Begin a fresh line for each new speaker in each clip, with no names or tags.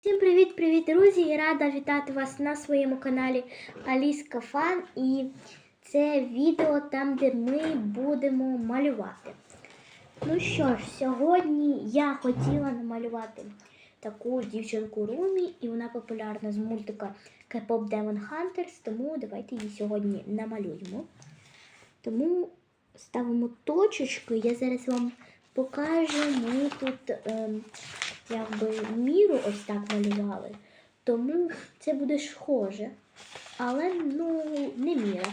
Всім привіт-привіт, друзі! Я рада вітати вас на своєму каналі Аліска Фан. І це відео там, де ми будемо малювати. Ну що ж, сьогодні я хотіла намалювати таку дівчинку Румі, і вона популярна з мультика K-pop Demon Hunters, тому давайте її сьогодні намалюємо. Тому ставимо точечки, я зараз вам покажу. Ми тут. ем, якби міру ось так малювали. Тому це буде схоже. Але ну не міра.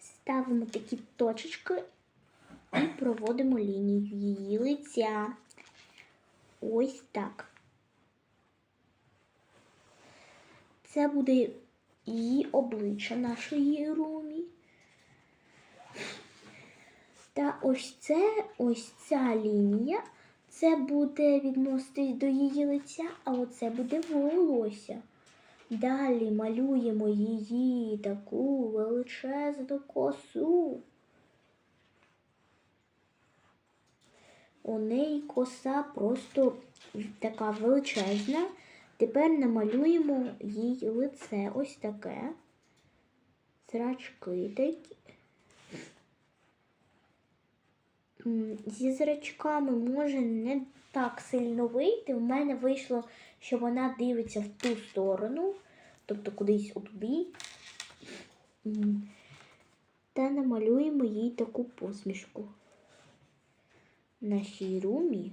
Ставимо такі точечки і проводимо лінію її лиця. Ось так. Це буде її обличчя нашої румі. Та ось це, ось ця лінія, це буде відноситись до її лиця, а оце буде волосся. Далі малюємо її таку величезну косу. У неї коса просто така величезна. Тепер намалюємо їй лице ось таке. Зрачки такі. Зі зрачками може не так сильно вийти. У мене вийшло, що вона дивиться в ту сторону, тобто кудись отуди. М, Та намалюємо їй таку посмішку. Нашій румі.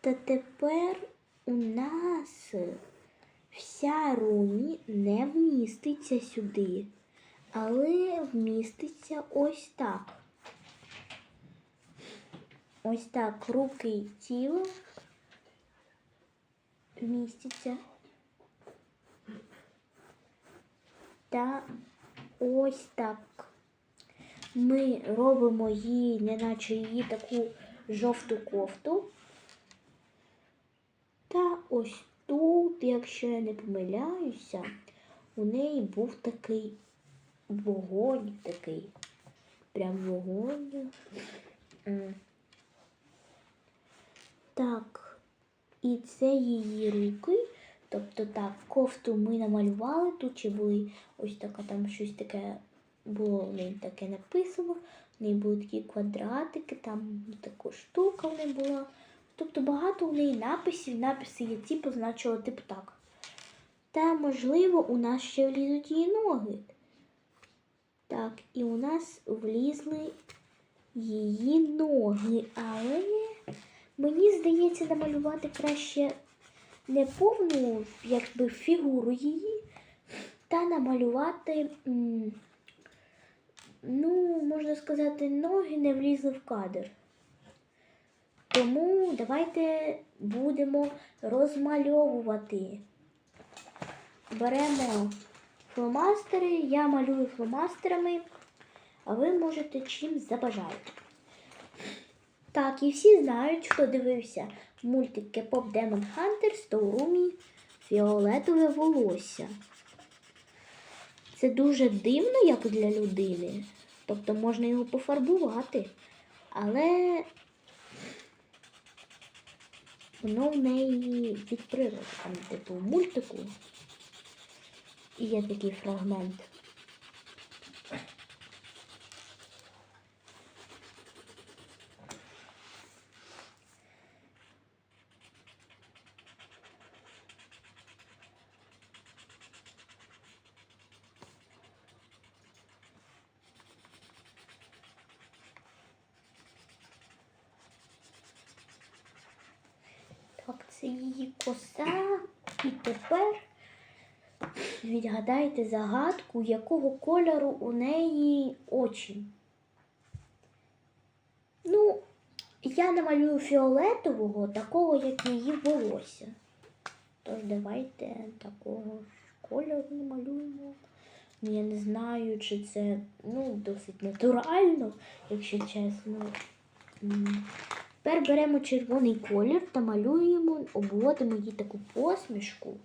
Та тепер у нас вся румі не вміститься сюди, але вміститься ось так. Ось так руки і тіло вмістяться. Та ось так. Ми робимо їй, неначе її таку жовту кофту. Та ось тут, якщо я не помиляюся, у неї був такий вогонь, такий прям вогонь. Так, і це її руки. Тобто так, кофту ми намалювали, тут ще були ось така там щось таке було в неї таке написано. В неї були такі квадратики, там така штука в неї була. Тобто багато в неї написів, написи є ці позначили типу так. Та, можливо, у нас ще влізуть її ноги. Так, і у нас влізли її ноги, але Мені здається, намалювати краще не повну якби, фігуру її, та намалювати, ну, можна сказати, ноги не влізли в кадр. Тому давайте будемо розмальовувати. Беремо фломастери, я малюю фломастерами, а ви можете чим забажаєте. Так, і всі знають, хто дивився мультик K-pop Demon Hunters, то у фіолетове волосся. Це дуже дивно, як для людини. Тобто можна його пофарбувати, але воно в неї від природи, там, типу, мультику. І є такий фрагмент. Так, це її коса. І тепер відгадайте загадку, якого кольору у неї очі. Ну, я намалюю фіолетового, такого, як її волосся. Тож давайте такого кольору намалюємо. Ну, я не знаю, чи це ну, досить натурально, якщо чесно. Тепер беремо червоний колір та малюємо, обводимо їй таку посмішку.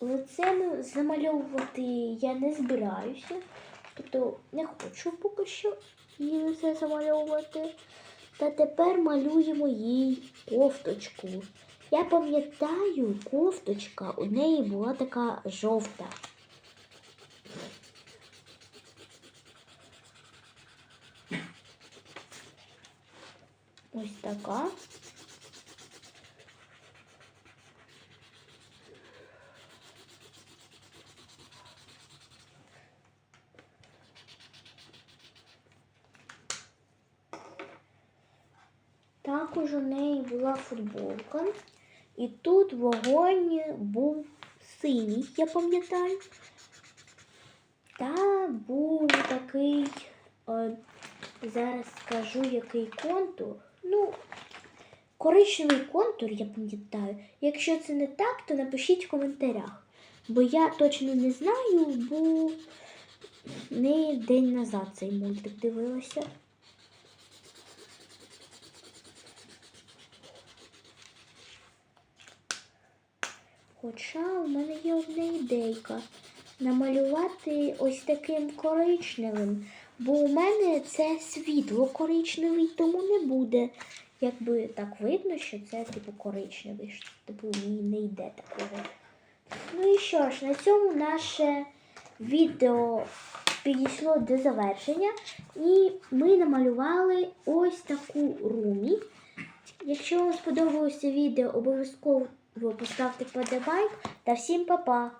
Лице замальовувати я не збираюся, тобто не хочу поки що її лице замальовувати. Та тепер малюємо їй кофточку. Я пам'ятаю, кофточка у неї була така жовта. Ось така. Також у неї була футболка. І тут вогонь був синій, я пам'ятаю. Та був такий, е, зараз скажу, який контур. Коричневий контур, я пам'ятаю. Якщо це не так, то напишіть в коментарях. Бо я точно не знаю, бо не день назад цей мультик дивилася. Хоча у мене є одна ідейка намалювати ось таким коричневим, бо у мене це світло коричневий, тому не буде. Якби так видно, що це типу коричневий, що, типу мені не йде такого. Ну і що ж, на цьому наше відео підійшло до завершення, і ми намалювали ось таку румі. Якщо вам сподобалося відео, обов'язково поставте подобайк та всім па-па!